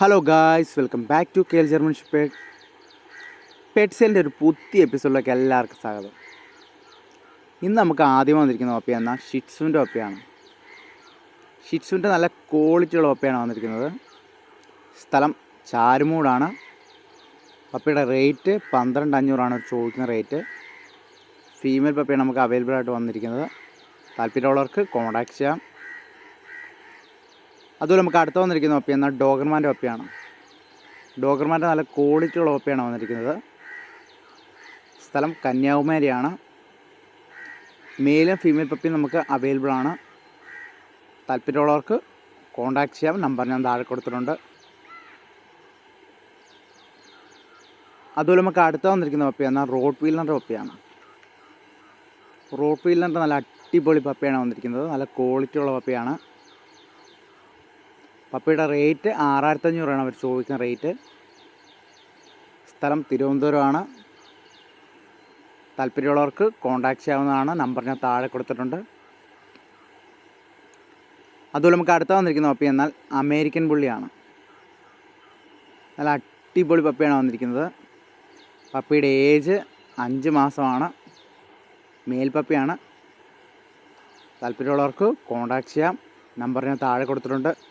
Hello guys welcome back to KL German shepherd പെറ്റ്സെലിന്റെ ഒരു പുതിയ എപ്പിസോഡിലേക്ക് എല്ലാവർക്കും സ്വാഗതം. ഇന്ന് നമുക്ക് ആദ്യം വന്നിരിക്കുന്ന ഒപ്പ എന്നാൽ ഷിറ്റ്സുവിന്റെ ഒപ്പയാണ് ഷിറ്റ്സുവിന്റെ നല്ല ക്വാളിറ്റിയുള്ള ഒപ്പയാണ് വന്നിരിക്കുന്നത്. സ്ഥലം ചാരുമൂടാണ്. പപ്പയുടെ റേറ്റ് പന്ത്രണ്ട് അഞ്ഞൂറാണ് ചോദിക്കുന്ന റേറ്റ് ഫീമെയിൽ പപ്പയാണ് നമുക്ക് അവൈലബിൾ ആയിട്ട് വന്നിരിക്കുന്നത്. താല്പര്യമുള്ളവർക്ക് കോൺടാക്ട് ചെയ്യാം. അതുപോലെ നമുക്ക് അടുത്ത് വന്നിരിക്കുന്ന ഒപ്പി എന്നാൽ ഡോഗർമാന്റെ ഒപ്പിയാണ്. ഡോഗർമാന്റെ നല്ല ക്വാളിറ്റിയുള്ള ഒപ്പിയാണ് വന്നിരിക്കുന്നത്. സ്ഥലം കന്യാകുമാരിയാണ്. മെയിലും ഫീമെയിൽ പപ്പിയും നമുക്ക് അവൈലബിൾ ആണ്. താല്പര്യമുള്ളവർക്ക് കോൺടാക്ട് ചെയ്യാം. നമ്പർ ഞാൻ താഴെ കൊടുത്തിട്ടുണ്ട്. അതുപോലെ നമുക്ക് അടുത്ത് വന്നിരിക്കുന്ന പപ്പി എന്നാൽ റോഡ് വീലറിന്റെ പപ്പിയാണ് റോഡ് വീലറിന്റെ നല്ല അടിപൊളി പപ്പിയാണ് വന്നിരിക്കുന്നത്. നല്ല ക്വാളിറ്റിയുള്ള പപ്പിയാണ്. പപ്പയുടെ റേറ്റ് ആറായിരത്തഞ്ഞൂറാണ് അവർ ചോദിക്കുന്ന റേറ്റ്. സ്ഥലം തിരുവനന്തപുരമാണ്. താല്പര്യമുള്ളവർക്ക് കോൺടാക്ട് ചെയ്യാവുന്നതാണ്. നമ്പർ ഞാൻ താഴെ കൊടുത്തിട്ടുണ്ട്. അതുപോലെ നമുക്ക് അടുത്ത വന്നിരിക്കുന്ന പപ്പി എന്നാൽ അമേരിക്കൻ പുള്ളിയാണ്. നല്ല അടിപൊളി പപ്പിയാണ് വന്നിരിക്കുന്നത്. പപ്പിയുടെ ഏജ് അഞ്ച് മാസമാണ്. മേൽ പപ്പിയാണ്. താല്പര്യമുള്ളവർക്ക് കോൺടാക്ട് ചെയ്യാം. നമ്പർ ഞാൻ താഴെ കൊടുത്തിട്ടുണ്ട്.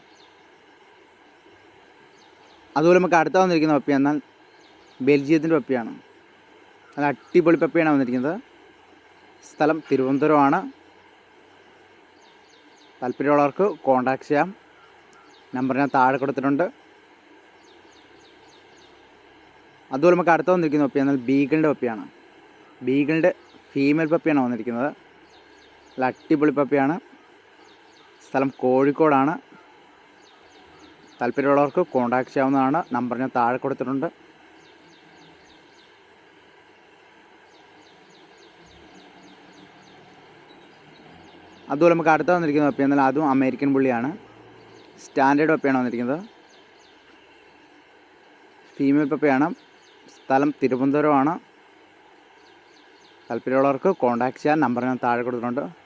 അതുപോലെ നമുക്ക് അടുത്ത വന്നിരിക്കുന്ന പപ്പി എന്നാൽ ബെൽജിയത്തിന്റെ പപ്പിയാണ്. നല്ല അടിപൊളി പപ്പിയാണ് വന്നിരിക്കുന്നത്. സ്ഥലം തിരുവനന്തപുരമാണ്. താല്പര്യമുള്ളവർക്ക് കോൺടാക്ട് ചെയ്യാം. നമ്പർ ഞാൻ താഴെ കൊടുത്തിട്ടുണ്ട്. അതുപോലെ നമുക്ക് അടുത്ത വന്നിരിക്കുന്ന പപ്പി എന്നാൽ ബീഗിളിന്റെ പപ്പിയാണ്. ബീഗിളിന്റെ ഫീമെയിൽ പപ്പിയാണ് വന്നിരിക്കുന്നത്. നല്ല അടിപൊളി പപ്പിയാണ്. സ്ഥലം കോഴിക്കോടാണ്. താല്പര്യമുള്ളവർക്ക് കോൺടാക്ട് ചെയ്യാവുന്നതാണ്. നമ്പർ ഞാൻ താഴെ കൊടുത്തിട്ടുണ്ട്. അതുപോലെ നമുക്ക് അടുത്ത വന്നിരിക്കുന്ന പപ്പി എന്നാൽ അതും അമേരിക്കൻ പുള്ളിയാണ്. സ്റ്റാൻഡേർഡ് പപ്പിയാണ് വന്നിരിക്കുന്നത്. ഫീമെയിൽ പപ്പിയാണ് സ്ഥലം തിരുവനന്തപുരമാണ്. താല്പര്യമുള്ളവർക്ക് കോൺടാക്ട് ചെയ്യാൻ നമ്പർ ഞാൻ താഴെ കൊടുത്തിട്ടുണ്ട്.